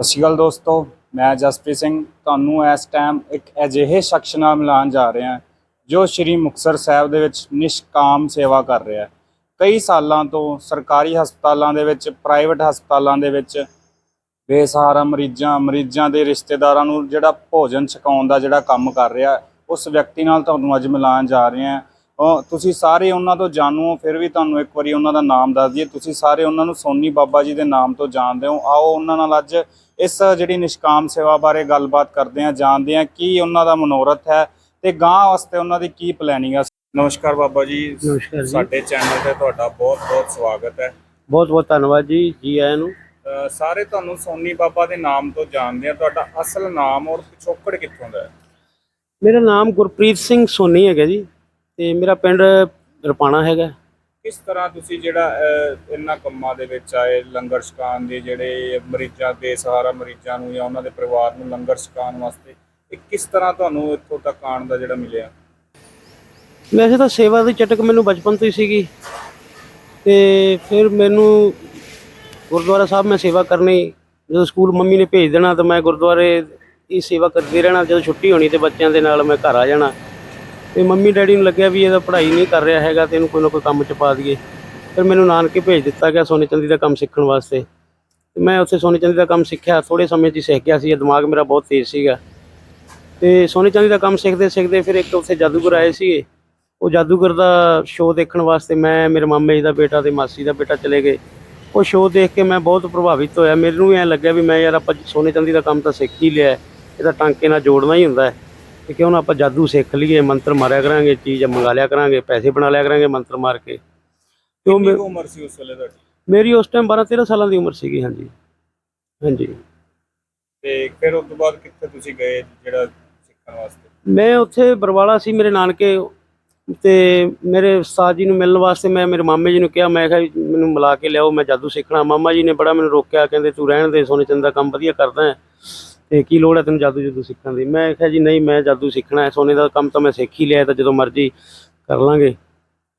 ਸਤਿ ਸ਼੍ਰੀ ਅਕਾਲ ਦੋਸਤੋ, ਮੈਂ ਜਸਪ੍ਰੀਤ ਸਿੰਘ। ਤੁਹਾਨੂੰ ਇਸ ਟਾਈਮ ਇੱਕ ਅਜਿਹੇ ਸ਼ਖਸ ਨਾਲ ਮਿਲਾਉਣ ਜਾ ਰਿਹਾ ਜੋ ਸ਼੍ਰੀ ਮੁਕਤਸਰ ਸਾਹਿਬ ਦੇ ਵਿੱਚ ਨਿਸ਼ਕਾਮ ਸੇਵਾ ਕਰ ਰਿਹਾ ਹੈ। ਕਈ ਸਾਲਾਂ ਤੋਂ ਸਰਕਾਰੀ ਹਸਪਤਾਲਾਂ ਦੇ ਵਿੱਚ ਪ੍ਰਾਈਵੇਟ ਹਸਪਤਾਲਾਂ ਦੇ ਵਿੱਚ ਬੇਸਹਾਰਾ ਮਰੀਜ਼ਾਂ ਮਰੀਜ਼ਾਂ ਦੇ ਰਿਸ਼ਤੇਦਾਰਾਂ ਨੂੰ ਜਿਹੜਾ ਭੋਜਨ ਛਕਾਉਣ ਦਾ ਜਿਹੜਾ ਕੰਮ ਕਰ ਰਿਹਾ ਉਸ ਵਿਅਕਤੀ ਨਾਲ ਤੁਹਾਨੂੰ ਅੱਜ ਮਿਲਾਉਣ ਜਾ ਰਹੇ ਹਾਂ। ਤੁਸੀਂ ਸਾਰੇ ਉਹਨਾਂ ਤੋਂ ਜਾਣੂ ਹੋ ਫਿਰ ਵੀ ਤੁਹਾਨੂੰ ਇੱਕ ਵਾਰੀ ਉਹਨਾਂ ਦਾ ਨਾਮ ਦੱਸ ਦਈਏ। ਤੁਸੀਂ ਸਾਰੇ ਉਹਨਾਂ ਨੂੰ ਸੋਨੀ ਬਾਬਾ ਜੀ ਦੇ ਨਾਮ ਤੋਂ ਜਾਣਦੇ ਹੋ। ਆਓ ਉਹਨਾਂ ਨਾਲ ਅੱਜ ਇਸ ਜਿਹੜੀ ਨਿਸ਼ਕਾਮ ਸੇਵਾ ਬਾਰੇ ਗੱਲਬਾਤ ਕਰਦੇ ਹਾਂ ਜਾਣਦੇ ਹਾਂ ਕੀ ਉਹਨਾਂ ਦਾ ਮਨੋਰਥ ਹੈ ਤੇ ਗਾਂ ਵਾਸਤੇ ਉਹਨਾਂ ਦੀ ਕੀ ਪਲੈਨਿੰਗ ਹੈ ਨਮਸਕਾਰ ਬਾਬਾ ਜੀ। ਨਮਸਕਾਰ ਜੀ। ਸਾਡੇ ਚੈਨਲ ਤੇ ਤੁਹਾਡਾ ਬਹੁਤ ਬਹੁਤ ਸਵਾਗਤ ਹੈ। ਬਹੁਤ ਬਹੁਤ ਧੰਨਵਾਦ ਜੀ ਜੀ ਆਇਆਂ ਨੂੰ। ਸਾਰੇ ਤੁਹਾਨੂੰ ਸੋਨੀ ਬਾਬਾ ਦੇ ਨਾਮ ਤੋਂ ਜਾਣਦੇ ਆ ਤੁਹਾਡਾ ਅਸਲ ਨਾਮ ਔਰ ਪਿਛੋਕੜ ਕਿੱਥੋਂ ਦਾ ਹੈ? ਮੇਰਾ ਨਾਮ ਗੁਰਪ੍ਰੀਤ ਸਿੰਘ ਸੋਨੀ ਹੈਗਾ ਜੀ। ਤੇ ਮੇਰਾ ਪਿੰਡ ਰਪਾਣਾ ਹੈਗਾ। ਕਿਸ ਤਰ੍ਹਾਂ ਤੁਸੀਂ ਜਿਹੜਾ ਅਹ, ਇਹਨਾਂ ਕੰਮਾਂ ਦੇ ਵਿੱਚ ਆਏ ਲੰਗਰ ਛਕਾਉਣ ਦੇ ਜਿਹੜੇ ਮਰੀਜ਼ਾਂ ਦੇ ਸਹਾਰਾ ਮਰੀਜ਼ਾਂ ਨੂੰ ਜਾਂ ਉਹਨਾਂ ਦੇ ਪਰਿਵਾਰ ਨੂੰ ਲੰਗਰ ਛਕਾਉਣ ਵਾਸਤੇ ਇਹ ਕਿਸ ਤਰ੍ਹਾਂ ਤੁਹਾਨੂੰ ਇੱਥੋਂ ਤੱਕ ਆਉਣ ਦਾ ਜਿਹੜਾ ਮਿਲਿਆ? ਵੈਸੇ ਤਾਂ ਸੇਵਾ ਦੀ ਚਟਕ ਮੈਨੂੰ ਬਚਪਨ ਤੋਂ ਹੀ ਸੀਗੀ। ਤੇ ਫਿਰ ਮੈਨੂੰ ਗੁਰਦੁਆਰਾ ਸਾਹਿਬ ਮੈਂ ਸੇਵਾ ਕਰਨੀ ਜਦੋਂ ਸਕੂਲ ਮੰਮੀ ਨੇ ਭੇਜ ਦੇਣਾ ਤਾਂ ਮੈਂ ਗੁਰਦੁਆਰੇ ਇਹ ਸੇਵਾ ਕਰਦੇ ਰਹਿਣਾ ਜਦੋਂ ਛੁੱਟੀ ਹੋਣੀ ਤੇ ਬੱਚਿਆਂ ਦੇ ਨਾਲ ਮੈਂ ਘਰ ਆ ਜਾਣਾ। ਤੇ ਮੰਮੀ ਡੈਡੀ ਨੂੰ ਲੱਗਿਆ ਵੀ ਇਹਦਾ ਪੜ੍ਹਾਈ ਨਹੀਂ ਕਰ ਰਿਹਾ ਹੈਗਾ ਤੇ ਇਹਨੂੰ ਕੋਈ ਨਾ ਕੋਈ ਕੰਮ ਚ ਪਾ ਦਈਏ। ਫਿਰ ਮੈਨੂੰ ਨਾਨਕੇ ਭੇਜ ਦਿੱਤਾ ਗਿਆ ਸੋਨੇ ਚੰਦੀ ਦਾ ਕੰਮ ਸਿੱਖਣ ਵਾਸਤੇ। ਤੇ ਮੈਂ ਉੱਥੇ ਸੋਨੇ ਚੰਦੀ ਦਾ ਕੰਮ ਸਿੱਖਿਆ। ਥੋੜੇ ਸਮੇਂ 'ਚ ਹੀ ਸਿੱਖ ਗਿਆ ਸੀ। ਇਹ ਦਿਮਾਗ ਮੇਰਾ ਬਹੁਤ ਤੇਜ਼ ਸੀਗਾ। ਤੇ ਸੋਨੇ ਚੰਦੀ ਦਾ ਕੰਮ ਸਿੱਖਦੇ ਸਿੱਖਦੇ ਫਿਰ ਇੱਕ ਉੱਥੇ ਜਾਦੂਗਰ ਆਏ ਸੀਗੇ। ਉਹ ਜਾਦੂਗਰ ਦਾ ਸ਼ੋਅ ਦੇਖਣ ਵਾਸਤੇ ਮੈਂ ਮੇਰੇ ਮਾਮੇ ਜੀ ਦਾ ਬੇਟਾ ਤੇ ਮਾਸੀ ਦਾ ਬੇਟਾ ਚਲੇ ਗਏ। ਉਹ ਸ਼ੋਅ ਦੇਖ ਕੇ ਮੈਂ ਬਹੁਤ ਪ੍ਰਭਾਵਿਤ ਹੋਇਆ। ਮੈਨੂੰ ਵੀ ਐਂ ਲੱਗਿਆ ਵੀ ਮੈਂ ਯਾਰ ਆਪਾਂ ਸੋਨੇ ਚੰਦੀ ਦਾ ਕੰਮ ਤਾਂ ਸਿੱਖ ਹੀ ਲਿਆ। ਹੈ, ਇਹਦਾ ਟਾਂਕੇ ਨਾਲ ਜੋੜਨਾ ਹੀ ਹੁੰਦਾ ਹੈ। ਤੇ ਕਿਉਂ ਨਾ ਆਪਾਂ ਜਾਦੂ ਸਿੱਖ ਲਈਏ ਮੰਤਰ ਮਾਰਿਆ ਕਰਾਂਗੇ ਚੀਜ਼ ਮੰਗਾ ਲਿਆ ਕਰਾਂਗੇ ਪੈਸੇ ਬਣਾ ਲਿਆ ਕਰਾਂਗੇ ਮੰਤਰ ਮਾਰ ਕੇ। ਤੇ ਉਹ ਕਿੰਨੀ ਕੁ ਉਮਰ ਸੀ ਉਸ ਵੇਲੇ ਤੁਹਾਡੀ? ਮੇਰੀ ਉਸ ਟਾਈਮ 12 13 ਸਾਲਾਂ ਦੀ ਉਮਰ ਸੀਗੀ ਹਾਂਜੀ। ਹਾਂਜੀ। ਤੇ ਫਿਰ ਉਸ ਤੋਂ ਬਾਅਦ ਕਿੱਥੇ ਤੁਸੀਂ ਗਏ ਜਿਹੜਾ ਸਿੱਖਣ ਵਾਸਤੇ? ਮੈਂ ਉੱਥੇ ਬਰਵਾਲਾ ਸੀ ਮੇਰੇ ਨਾਨਕੇ ਤੇ ਮੇਰੇ ਉਸਤਾਦ ਜੀ ਨੂੰ ਮਿਲਣ ਵਾਸਤੇ ਮੈਂ ਮੇਰੇ ਮਾਮੇ ਜੀ ਨੂੰ ਕਿਹਾ ਮੈਂ ਕਿਹਾ ਵੀ ਮੈਨੂੰ ਮਿਲਾ ਕੇ ਲਿਆਓ ਮੈਂ ਜਾਦੂ ਸਿੱਖਣਾ। ਮਾਮਾ ਜੀ ਨੇ ਬੜਾ ਮੈਨੂੰ ਰੋਕਿਆ ਕਹਿੰਦੇ ਤੂੰ ਰਹਿਣ ਦੇ ਸੋਨੇ ਚੰਦ ਦਾ ਕੰਮ ਵਧੀਆ ਕਰਦਾ ਹੈ। ਤੇ ਕੀ ਲੋੜ ਹੈ ਤੈਨੂੰ ਜਾਦੂ ਜਦੂ ਸਿੱਖਣ ਦੀ? ਮੈਂ ਕਿਹਾ ਜੀ, ਨਹੀਂ, ਮੈਂ ਜਾਦੂ ਸਿੱਖਣਾ ਹੈ। ਸੋਨੇ ਦਾ ਕੰਮ ਤਾਂ ਮੈਂ ਸਿੱਖ ਹੀ ਲਿਆ ਤਾਂ ਜਦੋਂ ਮਰਜ਼ੀ ਕਰ ਲਾਂਗੇ।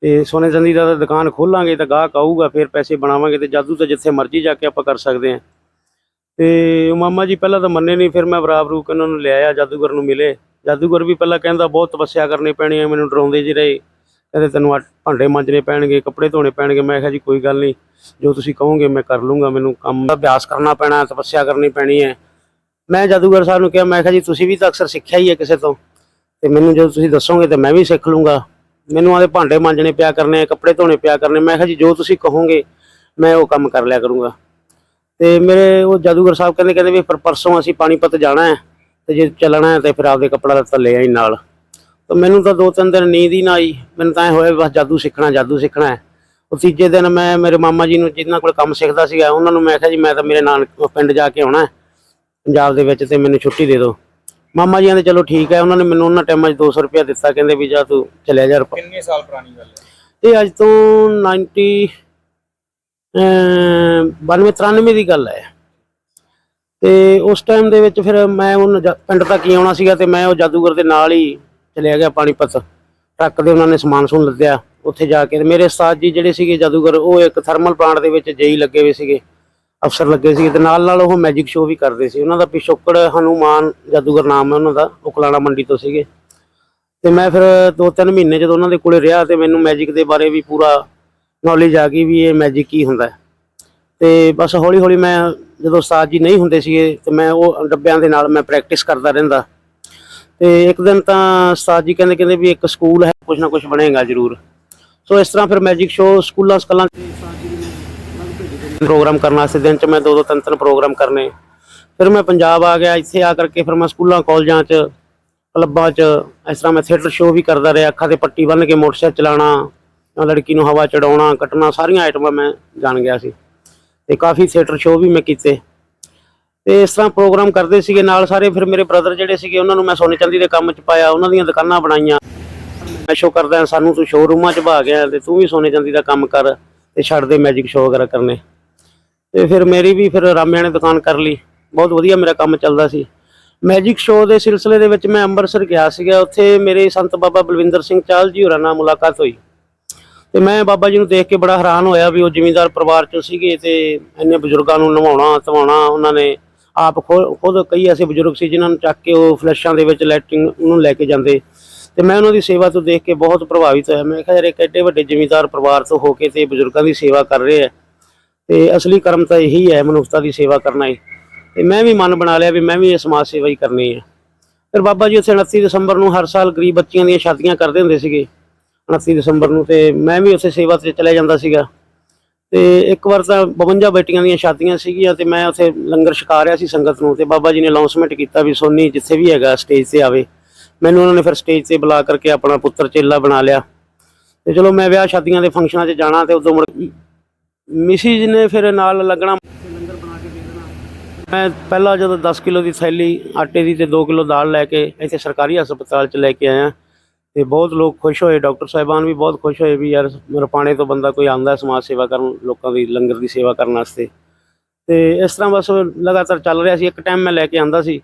ਤੇ ਸੋਨੇ ਚਾਂਦੀ ਦਾ ਤਾਂ ਦੁਕਾਨ ਖੋਲਾਂਗੇ ਤਾਂ ਗਾਹਕ ਆਊਗਾ, ਫਿਰ ਪੈਸੇ ਬਣਾਵਾਂਗੇ ਤੇ ਜਾਦੂ ਤਾਂ ਜਿੱਥੇ ਮਰਜ਼ੀ ਜਾ ਕੇ ਆਪਾਂ ਕਰ ਸਕਦੇ ਹਾਂ। ਤੇ ਉਹ ਮਾਮਾ ਜੀ ਪਹਿਲਾਂ ਤਾਂ ਮੰਨੇ ਨਹੀਂ, ਫਿਰ ਮੈਂ ਬਰਾਬਰੂ ਕੇ ਉਹਨਾਂ ਨੂੰ ਲਿਆਇਆ, ਜਾਦੂਗਰ ਨੂੰ ਮਿਲੇ। ਜਾਦੂਗਰ ਵੀ ਪਹਿਲਾਂ ਕਹਿੰਦਾ, ਬਹੁਤ ਤਪੱਸਿਆ ਕਰਨੀ ਪੈਣੀ ਹੈ, ਮੈਨੂੰ ਡਰਾਉਂਦੇ ਜੀ ਰਹੇ। ਕਹਿੰਦੇ, ਤੈਨੂੰ ਆਹ ਭਾਂਡੇ ਮਾਂਜਣੇ ਪੈਣਗੇ, ਕੱਪੜੇ ਧੋਣੇ ਪੈਣਗੇ। ਮੈਂ ਕਿਹਾ ਜੀ, ਕੋਈ ਗੱਲ ਨਹੀਂ, ਜੋ ਤੁਸੀਂ ਕਹੋਗੇ ਮੈਂ ਕਰ ਲੂੰਗਾ, ਮੈਨੂੰ ਕੰਮ ਦਾ ਅਭਿਆਸ ਕਰਨਾ ਪੈਣਾ, ਤਪੱਸਿਆ ਕਰਨੀ ਪੈਣੀ ਹੈ। ਮੈਂ ਜਾਦੂਗਰ ਸਾਹਿਬ ਨੂੰ ਕਿਹਾ, ਮੈਂ ਕਿਹਾ ਜੀ, ਤੁਸੀਂ ਵੀ ਤਾਂ ਅਕਸਰ ਸਿੱਖਿਆ ਹੀ ਹੈ ਕਿਸੇ ਤੋਂ। ਤੇ ਮੈਨੂੰ ਜਦੋਂ ਤੁਸੀਂ ਦੱਸੋਗੇ ਤਾਂ ਮੈਂ ਵੀ ਸਿੱਖ ਲੂੰਗਾ। ਮੈਨੂੰ ਆਦੇ ਭਾਂਡੇ ਮਾਂਜਣੇ ਪਿਆ ਕਰਨੇ, ਕੱਪੜੇ ਧੋਣੇ ਪਿਆ ਕਰਨੇ। ਮੈਂ ਕਿਹਾ ਜੀ, ਜੋ ਤੁਸੀਂ ਕਹੋਗੇ, ਮੈਂ ਉਹ ਕੰਮ ਕਰ ਲਿਆ ਕਰੂੰਗਾ। ਤੇ ਮੇਰੇ ਉਹ ਜਾਦੂਗਰ ਸਾਹਿਬ ਕਹਿੰਦੇ ਕਹਿੰਦੇ ਵੀ ਪਰ ਪਰਸੋਂ ਅਸੀਂ ਪਾਣੀਪਤ ਜਾਣਾ ਹੈ ਤੇ ਜੇ ਚੱਲਣਾ ਹੈ ਤੇ ਫਿਰ ਆਪਦੇ ਕੱਪੜਾ ਲੱਤਾ ਲੈ ਆਈ ਨਾਲ। ਤਾਂ ਮੈਨੂੰ ਤਾਂ ਦੋ ਤਿੰਨ ਦਿਨ ਨੀਂਦ ਹੀ ਨਾ ਆਈ। ਮੈਨੂੰ ਤਾਂ ਐ ਹੋਇਆ ਬਸ ਜਾਦੂ ਸਿੱਖਣਾ ਜਾਦੂ ਸਿੱਖਣਾ ਹੈ। ਉਹ ਤੀਜੇ ਦਿਨ ਮੈਂ, ਮੇਰੇ ਮਾਮਾ ਜੀ ਨੂੰ ਜਿਨ੍ਹਾਂ ਕੋਲ ਕੰਮ ਸਿੱਖਦਾ ਸੀਗਾ, ਉਹਨਾਂ ਨੂੰ ਮੈਂ ਕਿਹਾ ਜੀ, ਮੈਂ ਤਾਂ ਮੇਰੇ ਨਾਨਕ ਪਿੰਡ ਜਾ ਕੇ ਆਉਣਾ ਹੈ। ਪੰਜਾਬ ਦੇ ਵਿੱਚ ਤੇ ਮੈਨੂੰ ਛੁੱਟੀ ਦੇ ਦਿਓ। ਮਾਮਾ ਜੀ ਕਹਿੰਦੇ ਚਲੋ ਠੀਕ ਹੈ ਉਹਨਾਂ ਨੇ ਮੈਨੂੰ ਉਹਨਾਂ ਟਾਈਮਾਂ 'ਚ 200 ਰੁਪਇਆ ਦਿੱਤਾ ਕਹਿੰਦੇ ਵੀ ਜਾ ਤੂੰ ਚਲਿਆ ਜਾ ਰੁਪ- ਕਿੰਨੇ ਸਾਲ ਪੁਰਾਣੀ ਗੱਲ ਹੈ? ਇਹ ਅੱਜ ਤੋਂ 90 ਅਮ 92 93 ਦੀ ਗੱਲ ਹੈ। ਤੇ ਉਸ ਟਾਈਮ ਦੇ ਵਿੱਚ ਫਿਰ ਮੈਂ ਉਹਨੂੰ ਜਾ- ਪਿੰਡ ਤੱਕ ਹੀ ਆਉਣਾ ਸੀਗਾ ਤੇ ਮੈਂ ਉਹ ਜਾਦੂਗਰ ਦੇ ਨਾਲ ਹੀ ਚਲਿਆ ਗਿਆ ਪਾਣੀਪਤ। ਟਰੱਕ ਦੇ ਉਹਨਾਂ ਨੇ ਸਮਾਨ ਸਮੂਨ ਲੱਦਿਆ ਉੱਥੇ ਜਾ ਕੇ ਮੇਰੇ ਉਸਤਾਦ ਜੀ ਜਿਹੜੇ ਸੀਗੇ ਜਾਦੂਗਰ ਉਹ ਇੱਕ ਥਰਮਲ ਪਲਾਂਟ ਦੇ ਵਿੱਚ ਜੇਈ ਲੱਗੇ ਹੋਏ ਸੀਗੇ। ਅਫਸਰ ਲੱਗੇ ਸੀਗੇ ਤੇ ਨਾਲ ਨਾਲ ਉਹ ਮੈਜਿਕ ਸ਼ੋਅ ਵੀ ਕਰਦੇ ਸੀ। ਉਹਨਾਂ ਦਾ ਪਿਛੋਕੜ ਹਨੂਮਾਨ ਜਾਦੂਗਰ ਨਾਮ ਹੈ ਉਹਨਾਂ ਦਾ, ਉਹ ਕਲਾਣਾ ਮੰਡੀ ਤੋਂ ਸੀਗੇ। ਤੇ ਮੈਂ ਫਿਰ ਦੋ ਤਿੰਨ ਮਹੀਨੇ ਜਦੋਂ ਉਹਨਾਂ ਦੇ ਕੋਲੇ ਰਿਹਾ ਤੇ ਮੈਨੂੰ ਮੈਜਿਕ ਦੇ ਬਾਰੇ ਵੀ ਪੂਰਾ ਨੌਲੇਜ ਆ ਗਈ ਵੀ ਇਹ ਮੈਜਿਕ ਕੀ ਹੁੰਦਾ ਹੈ। ਤੇ ਬਸ ਹੌਲੀ ਹੌਲੀ ਮੈਂ ਜਦੋਂ ਉਸਤਾਦ ਜੀ ਨਹੀਂ ਹੁੰਦੇ ਸੀਗੇ ਤੇ ਮੈਂ ਉਹ ਡੱਬਿਆਂ ਦੇ ਨਾਲ ਮੈਂ ਪ੍ਰੈਕਟਿਸ ਕਰਦਾ ਰਹਿੰਦਾ। ਤੇ ਇੱਕ ਦਿਨ ਤਾਂ ਉਸਤਾਦ ਜੀ ਕਹਿੰਦੇ ਕਹਿੰਦੇ ਵੀ ਇੱਕ ਸਕੂਲ ਹੈ ਕੁਝ ਨਾ ਕੁਝ ਬਣੇਗਾ ਜ਼ਰੂਰ। ਸੋ ਇਸ ਤਰ੍ਹਾਂ ਫਿਰ ਮੈਜਿਕ ਸ਼ੋਅ ਸਕੂਲਾਂ, ਸਕਲਾਂ 'ਚ ਪ੍ਰੋਗਰਾਮ ਕਰਨ ਵਾਸਤੇ, ਦਿਨ 'ਚ ਮੈਂ ਦੋ ਦੋ ਤਿੰਨ ਤਿੰਨ ਪ੍ਰੋਗਰਾਮ ਕਰਨੇ। ਫਿਰ ਮੈਂ ਪੰਜਾਬ ਆ ਗਿਆ, ਇੱਥੇ ਆ ਕਰਕੇ ਫਿਰ ਮੈਂ ਸਕੂਲਾਂ, ਕਾਲਜਾਂ 'ਚ, ਕਲੱਬਾਂ 'ਚ, ਇਸ ਤਰ੍ਹਾਂ ਮੈਂ ਥੀਏਟਰ ਸ਼ੋਅ ਵੀ ਕਰਦਾ ਰਿਹਾ, ਅੱਖਾਂ ਤੇ ਪੱਟੀ ਬੰਨ੍ਹ ਕੇ ਮੋਟਰਸਾਈਕਲ ਚਲਾਉਣਾ ਲੜਕੀ ਨੂੰ ਹਵਾ ਚੜਾਉਣਾ, ਕੱਟਣਾ, ਸਾਰੀਆਂ ਆਈਟਮਾਂ ਮੈਂ ਜਾਣ ਗਿਆ ਸੀ। ਤੇ ਕਾਫੀ ਥੀਏਟਰ ਸ਼ੋਅ ਵੀ ਮੈਂ ਕੀਤੇ। ਤੇ ਇਸ ਤਰ੍ਹਾਂ ਪ੍ਰੋਗਰਾਮ ਕਰਦੇ ਸੀਗੇ, ਨਾਲ ਸਾਰੇ ਫਿਰ ਮੇਰੇ ਬ੍ਰਦਰ ਜਿਹੜੇ ਸੀਗੇ, ਉਹਨਾਂ ਨੂੰ ਮੈਂ ਸੋਨੇ ਚਾਂਦੀ ਦੇ ਕੰਮ 'ਚ ਪਾਇਆ, ਉਹਨਾਂ ਦੀਆਂ ਦੁਕਾਨਾਂ ਬਣਾਈਆਂ। ਮੈਂ ਸ਼ੋਅ ਕਰਦਾ, ਸਾਨੂੰ ਤੂੰ ਸ਼ੋਰੂਮਾਂ 'ਚ ਭਾ ਗਿਆ, ਤੇ ਤੂੰ ਵੀ ਸੋਨੇ ਚਾਂਦੀ ਦਾ ਕੰਮ ਕਰ, ਤੇ ਛੱਡ ਦੇ ਮੈਜਿਕ ਸ਼ੋਅ ਵਗੈਰਾ ਕਰਨੇ। ਤੇ ਫਿਰ ਮੇਰੀ ਵੀ ਫਿਰ ਰਾਮਿਆਂ ਨੇ ਦੁਕਾਨ ਕਰ ਲਈ। ਬਹੁਤ ਵਧੀਆ ਮੇਰਾ ਕੰਮ ਚੱਲਦਾ ਸੀ। ਮੈਜਿਕ ਸ਼ੋਅ ਦੇ ਸਿਲਸਿਲੇ ਦੇ ਵਿੱਚ ਮੈਂ ਅੰਮ੍ਰਿਤਸਰ ਗਿਆ ਸੀਗਾ। ਉੱਥੇ ਮੇਰੇ ਸੰਤ ਬਾਬਾ ਬਲਵਿੰਦਰ ਸਿੰਘ ਚਾਲ ਜੀ ਹੋਰਾਂ ਨਾਲ ਮੁਲਾਕਾਤ ਹੋਈ। ਤੇ ਮੈਂ ਬਾਬਾ ਜੀ ਨੂੰ ਦੇਖ ਕੇ ਬੜਾ ਹੈਰਾਨ ਹੋਇਆ ਵੀ ਉਹ ਜ਼ਿਮੀਂਦਾਰ ਪਰਿਵਾਰ ਚੋਂ ਸੀਗੇ ਤੇ ਇੰਨੇ ਬਜ਼ੁਰਗਾਂ ਨੂੰ ਨਵਾਉਣਾ, ਧਵਾਉਣਾ, ਉਹਨਾਂ ਨੇ ਆਪ ਖੁ- ਖੁਦ ਕਈ ਐਸੇ ਬਜ਼ੁਰਗ ਸੀ ਜਿਨ੍ਹਾਂ ਨੂੰ ਚੱਕ ਕੇ ਉਹ ਫਲੈਸ਼ਾਂ ਦੇ ਵਿੱਚ ਲੈਟਰਿੰਗ ਉਹਨੂੰ ਲੈ ਕੇ ਜਾਂਦੇ। ਤੇ ਮੈਂ ਉਹਨਾਂ ਦੀ ਸੇਵਾ ਤੋਂ ਦੇਖ ਕੇ ਬਹੁਤ ਪ੍ਰਭਾਵਿਤ ਹੋਇਆ। ਮੈਂ ਕਿਹਾ ਯਾਰ ਇੱਕ ਐਡੇ ਵੱਡੇ ਜ਼ਿਮੀਂਦਾਰ ਪਰਿਵਾਰ ਤੋਂ ਹੋ ਕੇ ਤੇ ਬਜ਼ੁਰਗਾਂ ਦੀ ਸੇਵਾ ਕਰ ਰਹੇ ਆ। ਤੇ ਅਸਲੀ ਕਰਮ ਤਾਂ ਇਹੀ ਹੈ ਮਨੁੱਖਤਾ ਦੀ ਸੇਵਾ ਕਰਨਾ ਹੀ ਤੇ ਮੈਂ ਵੀ ਮਨ ਬਣਾ ਲਿਆ ਵੀ ਮੈਂ ਵੀ ਇਹ ਸਮਾਜ ਸੇਵਾ ਹੀ ਕਰਨੀ ਹੈ ਫਿਰ ਬਾਬਾ ਜੀ ਉੱਥੇ 29 ਦਸੰਬਰ ਨੂੰ ਹਰ ਸਾਲ ਗਰੀਬ ਬੱਚੀਆਂ ਦੀਆਂ ਸ਼ਾਦੀਆਂ ਕਰਦੇ ਹੁੰਦੇ ਸੀਗੇ 29 ਦਸੰਬਰ ਨੂੰ ਤੇ ਮੈਂ ਵੀ ਉੱਥੇ ਸੇਵਾ ਤੇ ਚਲਿਆ ਜਾਂਦਾ ਸੀਗਾ। ਤੇ ਇੱਕ ਵਾਰ ਤਾਂ 52 ਬੇਟੀਆਂ ਦੀਆਂ ਸ਼ਾਦੀਆਂ ਸੀਗੀਆਂ ਤੇ ਮੈਂ ਉੱਥੇ ਲੰਗਰ ਛਕਾ ਰਿਹਾ ਸੀ ਸੰਗਤ ਨੂੰ ਤੇ ਬਾਬਾ ਜੀ ਨੇ ਅਨਾਉਂਸਮੈਂਟ ਕੀਤਾ ਵੀ ਸੋਨੀ ਜਿੱਥੇ ਵੀ ਹੈਗਾ ਸਟੇਜ ਤੇ ਆਵੇ। ਮੈਨੂੰ ਉਹਨਾਂ ਨੇ ਫਿਰ ਸਟੇਜ ਤੇ ਬੁਲਾ ਕਰਕੇ ਆਪਣਾ ਪੁੱਤਰ ਚੇਲਾ ਬਣਾ ਲਿਆ। ਤੇ ਚਲੋ ਮੈਂ ਵਿਆਹ ਸ਼ਾਦੀਆਂ ਦੇ ਫੰਕਸ਼ਨਾਂ 'ਚ ਜਾਣਾ ਤੇ ਉਦੋਂ ਮੁੜ ਮਿਸਿਜ ਨੇ ਫਿਰ ਨਾਲ ਲੱਗਣਾ ਲੰਗਰ ਬਣਾ ਕੇ ਦੇ ਦੇਣਾ। ਮੈਂ ਪਹਿਲਾਂ ਜਦੋਂ 10 ਕਿਲੋ ਦੀ ਥੈਲੀ ਆਟੇ ਦੀ ਤੇ 2 ਕਿਲੋ ਦਾਲ ਲੈ ਕੇ ਇੱਥੇ ਸਰਕਾਰੀ ਹਸਪਤਾਲ 'ਚ ਲੈ ਕੇ ਆਇਆ। ਤੇ ਬਹੁਤ ਲੋਕ ਖੁਸ਼ ਹੋਏ ਡਾਕਟਰ ਸਾਹਿਬਾਨ ਵੀ ਬਹੁਤ ਖੁਸ਼ ਹੋਏ ਵੀ ਯਾਰ ਰਪਾਣੇ ਤੋਂ ਬੰਦਾ ਕੋਈ ਆਂਦਾ ਸਮਾਜ ਸੇਵਾ ਕਰਨ ਲੋਕਾਂ ਦੀ ਲੰਗਰ ਦੀ ਸੇਵਾ ਕਰਨ ਵਾਸਤੇ। ਤੇ ਇਸ ਤਰ੍ਹਾਂ ਬਸ ਲਗਾਤਾਰ ਚੱਲ ਰਿਹਾ ਸੀ। ਇੱਕ ਟਾਈਮ ਮੈਂ ਲੈ ਕੇ ਆਂਦਾ ਸੀ।